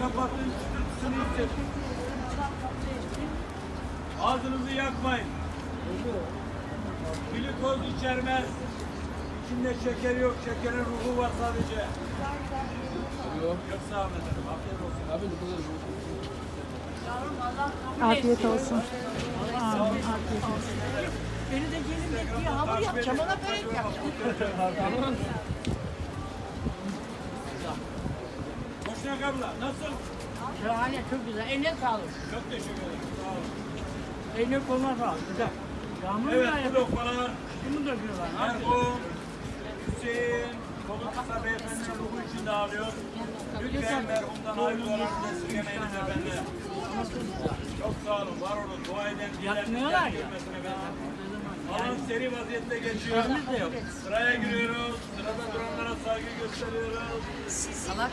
kapattın çıtırtısını hissettin. Ağzınızı yakmayın. Glikoz içermez. İçinde şeker yok. Şekerin ruhu var sadece. Yok. Yok sağ olun efendim. Afiyet olsun. Abi ne kadar Afiyet olsun. Beni de gelin bekliyor. Hamur yapacağım. Ona börek yapacağım. Abla nasıl? Şahane çok güzel. Eline sağlık. Çok teşekkür ederim. Sağ olun. Eline koluna sağlık. Güzel. Yağmur Evet yağıyor. bu lokmalar Bunu döküyorlar. merhum Hüseyin kolu kısa beyefendinin ruhu için dağılıyor. Lütfen merhumdan ayrılarak esirgemeyiniz efendim. Çok sağ olun, var olun. Dua eden Yakmıyorlar ya. Alan seri vaziyette geçiyor. Gözümüz de yok. Sıraya giriyoruz. Sırada duranlara saygı gösteriyoruz. Allah